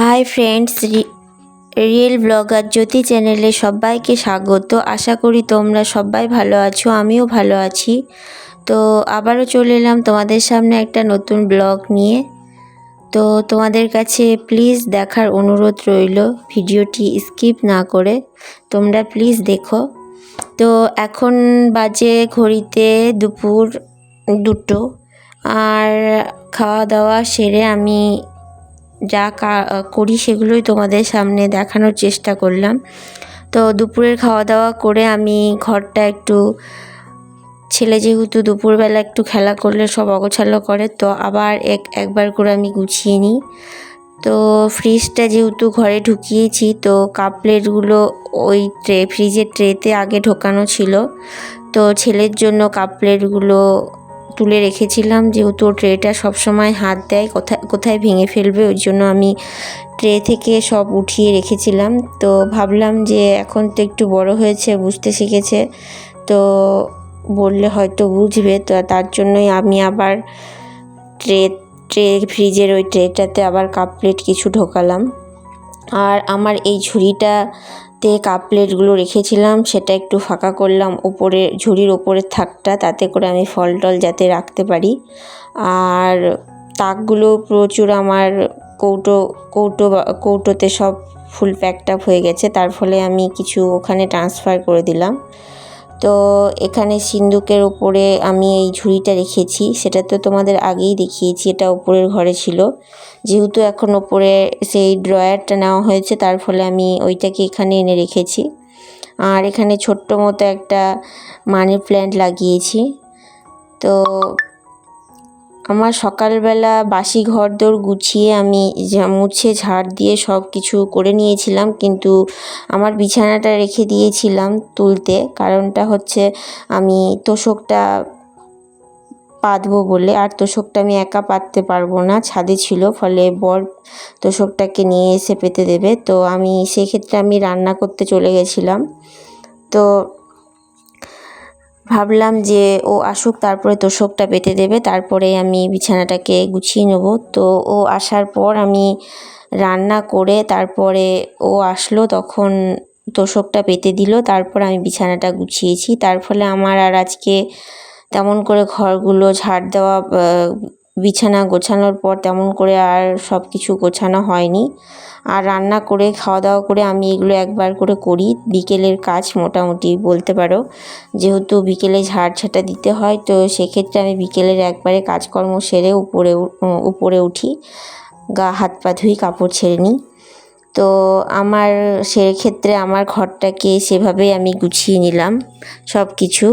Hi friends real blogger Jyoti চ্যানেলে সবাইকে স্বাগত। আশা করি তোমরা সবাই ভালো আছো, আমিও ভালো আছি। তো আবারও চলে এলাম তোমাদের সামনে একটা নতুন ব্লগ নিয়ে। তো তোমাদের কাছে প্লিজ দেখার অনুরোধ রইল, ভিডিওটি স্কিপ না করে তোমরা প্লিজ দেখো। তো এখন বাজে ঘড়িতে দুপুর দুটো, আর খাওয়া দাওয়া সেরে আমি যা করি সেগুলোই তোমাদের সামনে দেখানোর চেষ্টা করলাম। তো দুপুরের খাওয়া দাওয়া করে আমি ঘরটা একটু, ছেলে যেহেতু দুপুরবেলা একটু খেলা করলে সব অগোছালো করে, তো আবার এক, একবার করে আমি গুছিয়ে নিই। তো ফ্রিজটা যেহেতু ঘরে ঢুকিয়েছি, তো কাপ প্লেটগুলো ওই ট্রে, ফ্রিজের ট্রেতে আগে ঢোকানো ছিল। তো ছেলের জন্য কাপ প্লেটগুলো তুলে রেখেছিলাম, যেহেতু ট্রেটা সবসময় হাত দেয়, কোথায় কোথায় ভেঙে ফেলবে, ওই জন্য আমি ট্রে থেকে সব উঠিয়ে রেখেছিলাম। তো ভাবলাম যে এখন তো একটু বড় হয়েছে, বুঝতে শিখেছে, তো বললে হয়তো বুঝবে, তো তার জন্যই আমি আবার ট্রে ট্রে ফ্রিজের ওই ট্রেটাতে আবার কাপ প্লেট কিছু ঢোকালাম। আর আমার এই ঝুড়িটাতে কাপ প্লেটগুলো রেখেছিলাম, সেটা একটু ফাঁকা করলাম। ওপরে ঝুড়ির ওপরের থাকটা, তাতে করে আমি ফল টল যাতে রাখতে পারি। আর তাকগুলো প্রচুর আমার কৌটো কৌটো কৌটোতে সব ফুল প্যাকড আপ হয়ে গেছে। তার ফলে আমি কিছু ওখানে ট্রান্সফার করে দিলাম। তো এখানে সিন্দুকের ওপরে আমি এই ঝুড়িটা রেখেছি। সেটা তো তোমাদের আগেই দেখিয়েছি, এটা ওপরের ঘরে ছিল। যেহেতু এখন ওপরে সেই ড্রয়ারটা নেওয়া হয়েছে, তার ফলে আমি ওইটাকে এখানে এনে রেখেছি। আর এখানে ছোট্ট মতো একটা মানি প্ল্যান্ট লাগিয়েছি। তো আমার সকালবেলা বাসি ঘর ঘরদোর গুছিয়ে আমি মুছে ঝাড় দিয়ে সব কিছু করে নিয়েছিলাম, কিন্তু আমার বিছানাটা রেখে দিয়েছিলাম তুলতে। কারণটা হচ্ছে আমি তোষকটা পাতবো বলে, আর তোষকটা আমি একা পাততে পারব না, ছাদে ছিল, ফলে বর তোষকটাকে নিয়ে এসে পেতে দেবে। তো আমি সেক্ষেত্রে আমি রান্না করতে চলে গেছিলাম। তো ভাবলাম যে ও আসুক, তারপরে তোষকটা পেতে দেবে, তারপরে আমি বিছানাটাকে গুছিয়ে নেব। তো ও আসার পর আমি রান্না করে তারপরে ও আসলো, তখন তোষকটা পেতে দিল, তারপর আমি বিছানাটা গুছিয়েছি। তার ফলে আমার আর আজকে তেমন করে ঘরগুলো ঝাড় দেওয়া বিছানা গোছানোর পর তেমন করে আর সব কিছু গোছানো হয়নি। আর রান্না করে, খাওয়া দাওয়া করে আমি এগুলো একবার করে করি। বিকেলের কাজ মোটামুটি বলতে পারো। যেহেতু বিকেলে ঝাড় ঝাঁটা দিতে হয়, তো সেক্ষেত্রে আমি বিকেলের একবারে কাজকর্ম সেরে উপরে উপরে উঠি। গা, হাত পা ধুই, কাপড় ছেড়ে নিই। তো আমার সেক্ষেত্রে আমার ঘরটাকে সেভাবেই আমি গুছিয়ে নিলাম সব কিছু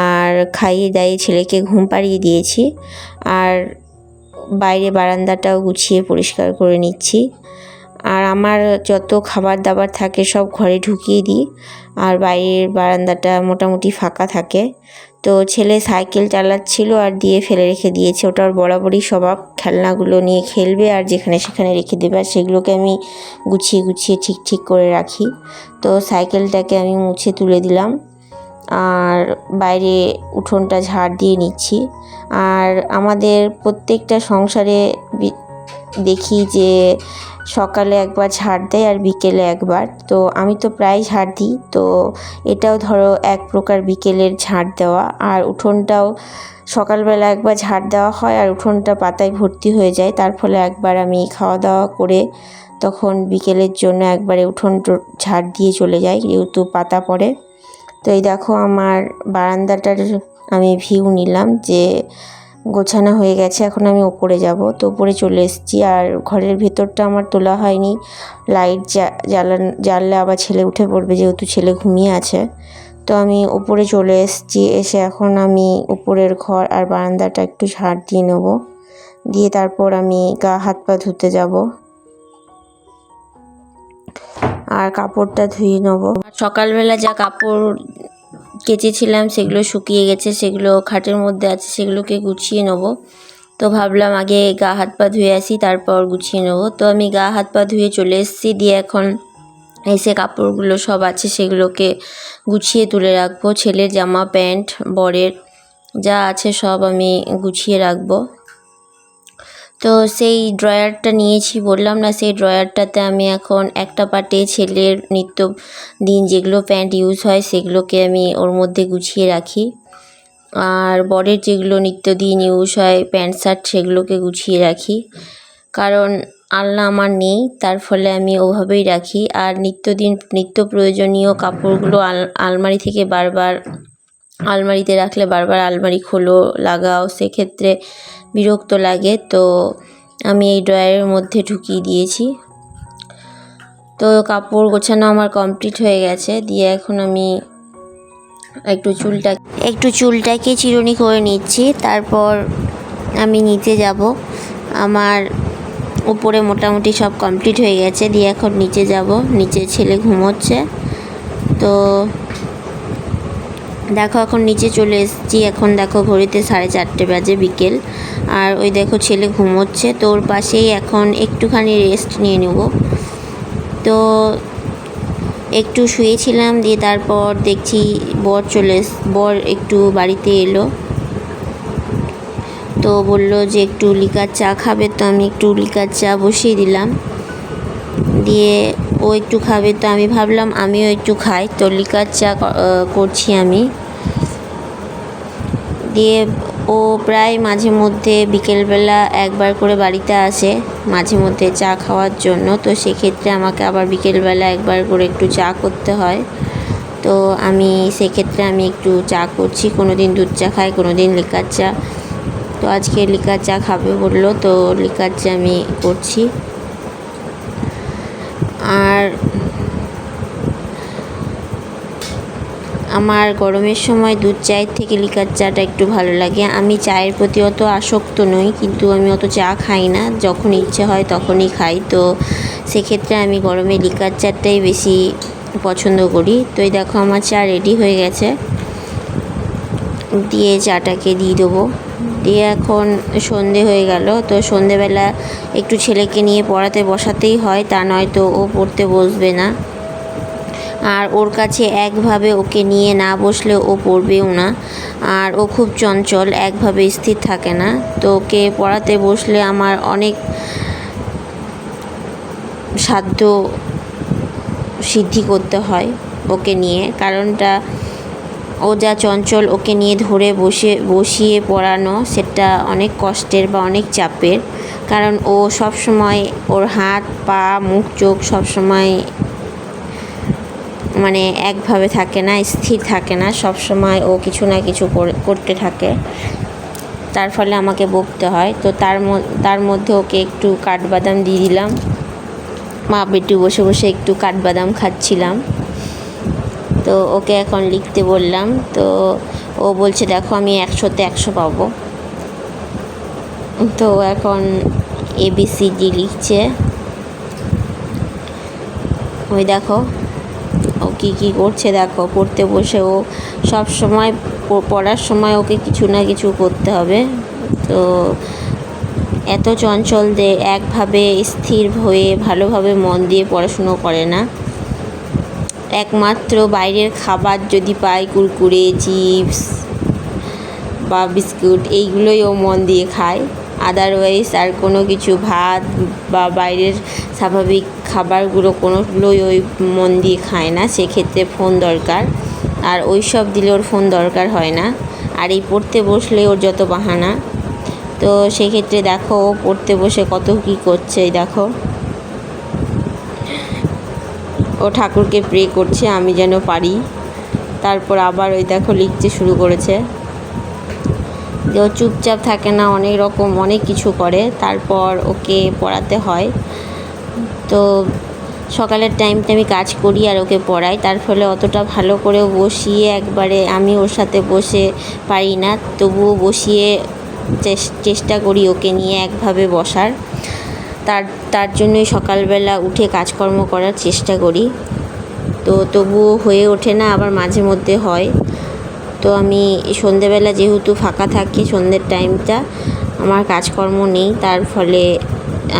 আর খাইয়ে দাইয়ে ছেলেকে ঘুম পাড়িয়ে দিয়েছি। আর বাইরে বারান্দাটাও গুছিয়ে পরিষ্কার করে নিচ্ছি। আর আমার যত খাবার দাবার থাকে সব ঘরে ঢুকিয়ে দিই। আর বাইরের বারান্দাটা মোটামুটি ফাঁকা থাকে। তো ছেলে সাইকেল চালাচ্ছিল আর দিয়ে ফেলে রেখে দিয়েছে। ওটা ওর বরাবরই স্বভাব। খেলনাগুলো নিয়ে খেলবে আর যেখানে সেখানে রেখে দেবে। আর সেগুলোকে আমি গুছিয়ে গুছিয়ে ঠিক ঠিক করে রাখি। তো সাইকেলটাকে আমি মুছে তুলে দিলাম। আর বাইরে উঠোনটা ঝাড় দিয়ে নিচ্ছি। আর আমাদের প্রত্যেকটা সংসারে দেখি যে সকালে একবার ঝাড় দেয় আর বিকেলে একবার। তো আমি তো প্রায় ঝাড় দিই। তো এটাও ধরো এক প্রকার বিকেলের ঝাড় দেওয়া। আর উঠোনটাও সকালবেলা একবার ঝাড় দেওয়া হয় আর উঠোনটা পাতায় ভর্তি হয়ে যায়। তার ফলে একবার আমি খাওয়া দাওয়া করে তখন বিকেলের জন্য একবারে উঠোন ঝাড় দিয়ে চলে যাই। যেহেতু পাতা পড়ে। তো এই দেখো আমার বারান্দাটার আমি ভিউ নিলাম যে গোছানো হয়ে গেছে, এখন আমি ওপরে যাব। তো ওপরে চলে এসেছি আর ঘরের ভেতরটা আমার তোলা হয়নি। লাইট জ্বালান, জ্বাললে আবার ছেলে উঠে পড়বে যেহেতু ছেলে ঘুমিয়ে আছে। তো আমি ওপরে চলে এসেছি, এসে এখন আমি উপরের ঘর আর বারান্দাটা একটু ঝাড় দিয়ে নেব। দিয়ে তারপর আমি গা হাত পা ধুতে যাব। আর কাপড়টা ধুয়ে নেব। সকালবেলা যা কাপড় কেচেছিলাম, সেগুলো শুকিয়ে গেছে, সেগুলো খাটের মধ্যে আছে, সেগুলোকে গুছিয়ে নেব। তো ভাবলাম আগে গা হাত পা ধুয়ে আসি, তারপর গুছিয়ে নেব। তো আমি গা হাত পা ধুয়ে চলে এসেছি, দিয়ে এখন এসে কাপড়গুলো সব আছে, সেগুলোকে গুছিয়ে তুলে রাখব। ছেলের জামা, প্যান্ট, বরের যা আছে সব আমি গুছিয়ে রাখব। তো সেই ড্রয়ারটা নিয়েছি, বললাম না সেই ড্রয়ারটাতে আমি এখন একটা পার্টে ছেলের নিত্য দিন যেগুলো প্যান্ট ইউজ হয় সেগুলোকে আমি ওর মধ্যে গুছিয়ে রাখি। আর বরের যেগুলো নিত্যদিন ইউজ হয়, প্যান্ট, শার্ট সেগুলোকে গুছিয়ে রাখি। কারণ আলনা আমার নেই, তার ফলে আমি ওভাবেই রাখি। আর নিত্যদিন নিত্য প্রয়োজনীয় কাপড়গুলো আল, আলমারি থেকে বারবার আলমারিতে রাখলে বারবার আলমারি খোলো, লাগাও, সেক্ষেত্রে বিরক্ত লাগে, তো আমি এই ড্রয়ারের মধ্যে ঢুকিয়ে দিয়েছি। তো কাপড় গোছানো আমার কমপ্লিট হয়ে গেছে, দিয়ে এখন আমি একটু চুলটা একটু চুলটাকে চিরুনি করে নিচ্ছি, তারপর আমি নিচে যাব। আমার উপরে মোটামুটি সব কমপ্লিট হয়ে গেছে, দিয়ে এখন নিচে যাব, নিচে ছেলে ঘুমোচ্ছে। তো দেখো, এখন নিচে চলে এসেছি। এখন দেখো, ঘড়িতে সাড়ে চারটে বাজে বিকেল। আর ওই দেখো, ছেলে ঘুমোচ্ছে। তো ওর পাশেই এখন একটুখানি রেস্ট নিয়ে নেব। তো একটু শুয়েছিলাম, দিয়ে তারপর দেখছি বর চলে বর একটু বাড়িতে এলো। তো বলল যে, একটু লিকার চা খাবে? তো আমি একটু লিকার চা বসিয়ে দিলাম। দিয়ে ও একটু খাবে। তো আমি ভাবলাম, আমিও একটু খাই। তো লিকার চা করছি আমি। দিয়ে ও প্রায় মাঝে মধ্যে বিকেলবেলা একবার করে বাড়িতে আসে, মাঝে মধ্যে চা খাওয়ার জন্য। তো সেক্ষেত্রে আমাকে আবার বিকেলবেলা একবার করে একটু চা করতে হয়। তো আমি, সেক্ষেত্রে আমি একটু চা করছি। কোনো দিন দুধ চা খাই কোনো দিন লিকার চা। তো আজকে লিকার চা খাবে বলল, তো লিকার চা আমি করছি। আর আমার গরমের সময় দুধ চায়ের থেকে লিকার চাটা একটু ভালো লাগে। আমি চায়ের প্রতি অত আসক্ত নই, কিন্তু আমি অত চা খাই না। যখন ইচ্ছে হয় তখনই খাই। তো সেক্ষেত্রে আমি গরমে লিকার চাটাই বেশি পছন্দ করি। তো এই দেখো আমার চা রেডি হয়ে গেছে। দিয়ে চাটাকে দিয়ে দেবো। দিয়ে এখন সন্ধে হয়ে গেল। তো সন্ধেবেলা একটু ছেলেকে নিয়ে পড়াতে বসাতেই হয়। তা নয় তো ও পড়তে বসবে না। আর ওর কাছে একভাবে ওকে নিয়ে না বসলে ও পড়বেও না। আর ও খুব চঞ্চল, একভাবে স্থির থাকে না। তো ওকে পড়াতে বসলে আমার অনেক সাধ্য সিদ্ধি করতে হয় ওকে নিয়ে। কারণটা ও যা চঞ্চল ওকে নিয়ে ধরে বসে, বসিয়ে পড়ানো, সেটা অনেক কষ্টের বা অনেক চাপের। কারণ ও সব সময় ওর হাত, পা, মুখ, চোখ সব সময় মানে একভাবে থাকে না, স্থির থাকে না সব সময় ও কিছু না কিছু করতে থাকে। তার ফলে আমাকে বকতে হয়। তো তার তার মধ্যে ওকে একটু কাঠবাদাম দিয়ে দিলাম। মা বেটু বসে বসে একটু কাঠবাদাম খাচ্ছিলাম। তো ওকে এখন লিখতে বললাম। তো ও বলছে, দেখো, আমি একশোতে একশো পাবো। তো এখন এবিসিডি লিখছে। ওই দেখো ও কী কী করছে, দেখো, পড়তে বসে ও সব সময় পড়ার সময় ওকে কিছু না কিছু করতে হবে। তো এত চঞ্চল যে একভাবে স্থির হয়ে ভালোভাবে মন দিয়ে পড়াশুনো করে না। একমাত্র বাইরের খাবার যদি পায়, কুরকুরে, চিপস বা বিস্কুট, এইগুলোই ও মন দিয়ে খায়। আদারওয়াইজ আর কোনো কিছু, ভাত বা বাইরের স্বাভাবিক খাবারগুলো কোনোগুলোই ওই মন দিয়ে খায় না। সেক্ষেত্রে ফোন দরকার। আর ওই সব দিলে ওর ফোন দরকার হয় না। আর এই পড়তে বসলে ওর যত বাহানা। তো সেক্ষেত্রে দেখো ও পড়তে বসে কত কী করছে দেখো। ও ঠাকুরকে প্রে করছে, আমি যেন পারি। তারপর আবার ওই দেখো লিখতে শুরু করেছে। চুপচাপ থাকে না, অনেক রকম, অনেক কিছু করে। তারপর ওকে পড়াতে হয়। তো সকালের টাইমটা আমি কাজ করি আর ওকে পড়াই। তার ফলে অতটা ভালো করে বসিয়ে একবারে আমি ওর সাথে বসে পারি না। তবুও বসিয়ে চেষ্টা করি ওকে নিয়ে একভাবে বসার। তার তার জন্যই সকালবেলা উঠে কাজকর্ম করার চেষ্টা করি। তো তবুও হয়ে ওঠে না, আবার মাঝে মধ্যে হয়। তো আমি সন্ধেবেলা যেহেতু ফাঁকা থাকি, সন্ধ্যের টাইমটা আমার কাজকর্ম নেই, তার ফলে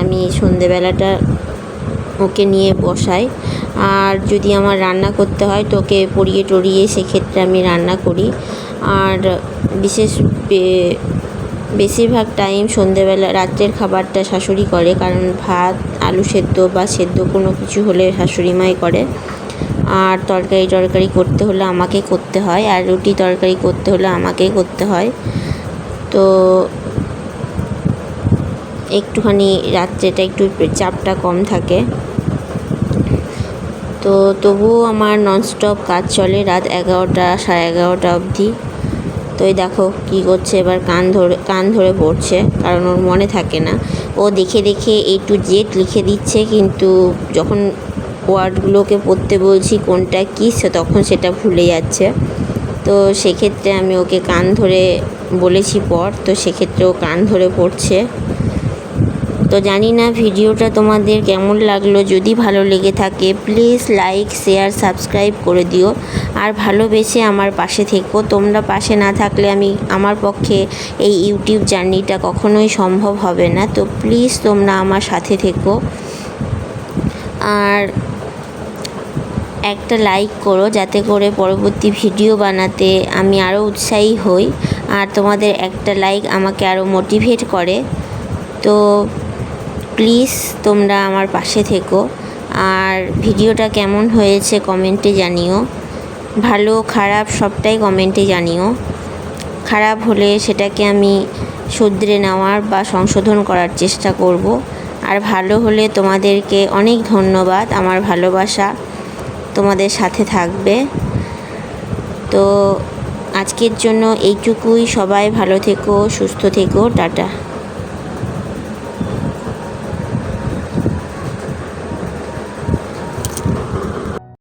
আমি সন্ধেবেলাটা ওকে নিয়ে বসাই। আর যদি আমার রান্না করতে হয়, তো ওকে পড়িয়ে টড়িয়ে সেক্ষেত্রে আমি রান্না করি। আর বিশেষ বেশিরভাগ টাইম সন্ধেবেলা, রাত্রের খাবারটা শাশুড়ি করে, কারণ ভাত, আলু সেদ্ধ বা সেদ্ধ কোনো কিছু হলে শাশুড়ি মাই করে। আর তরকারি টরকারি করতে হলে আমাকে করতে হয় আর রুটি তরকারি করতে হলে আমাকেই করতে হয়। তো একটুখানি রাত্রেটা একটু চাপটা কম থাকে। তো তবুও আমার ননস্টপ কাজ চলে রাত এগারোটা সাড়ে এগারোটা অবধি। তো এই দেখো কী করছে এবার কান ধরে কান ধরে পড়ছে, কারণ ওর মনে থাকে না। ও দেখে দেখে এ টু জেড লিখে দিচ্ছে, কিন্তু যখন ওয়ার্ডগুলোকে পড়তে বলছি, কোনটা কী সে তখন সেটা ভুলে যাচ্ছে। তো সেক্ষেত্রে আমি ওকে কান ধরে বলেছি পর তো সেক্ষেত্রে ও কান ধরে পড়ছে। তো জানি না ভিডিওটা তোমাদের কেমন লাগল। যদি ভালো লেগে থাকে প্লিজ লাইক শেয়ার সাবস্ক্রাইব করে দিও। আর ভালোবেসে আমার পাশে থেকো। তোমরা পাশে না থাকলে আমি আমার পক্ষে এই ইউটিউব জার্নিটা কখনোই সম্ভব হবে না। তো প্লিজ তোমরা আমার সাথে থেকো। আর একটা লাইক করো যাতে করে পরবর্তী ভিডিও বানাতে আমি আরও উৎসাহী হই। আর তোমাদের একটা লাইক আমাকে আরও মোটিভেট করে। তো প্লিজ তোমরা আমার পাশে থেকো। আর ভিডিওটা কেমন হয়েছে কমেন্টে জানিও। ভালো, খারাপ সবটাই কমেন্টে জানিও। খারাপ হলে সেটাকে আমি শুধরে নেওয়ার বা সংশোধন করার চেষ্টা করব। আর ভালো হলে তোমাদেরকে অনেক ধন্যবাদ আমার ভালোবাসা। তোমাদের সাথে থাকবে। তো আজকের জন্য এইটুকুই। সবাই ভালো থেকো সুস্থ থেকো। টাটা।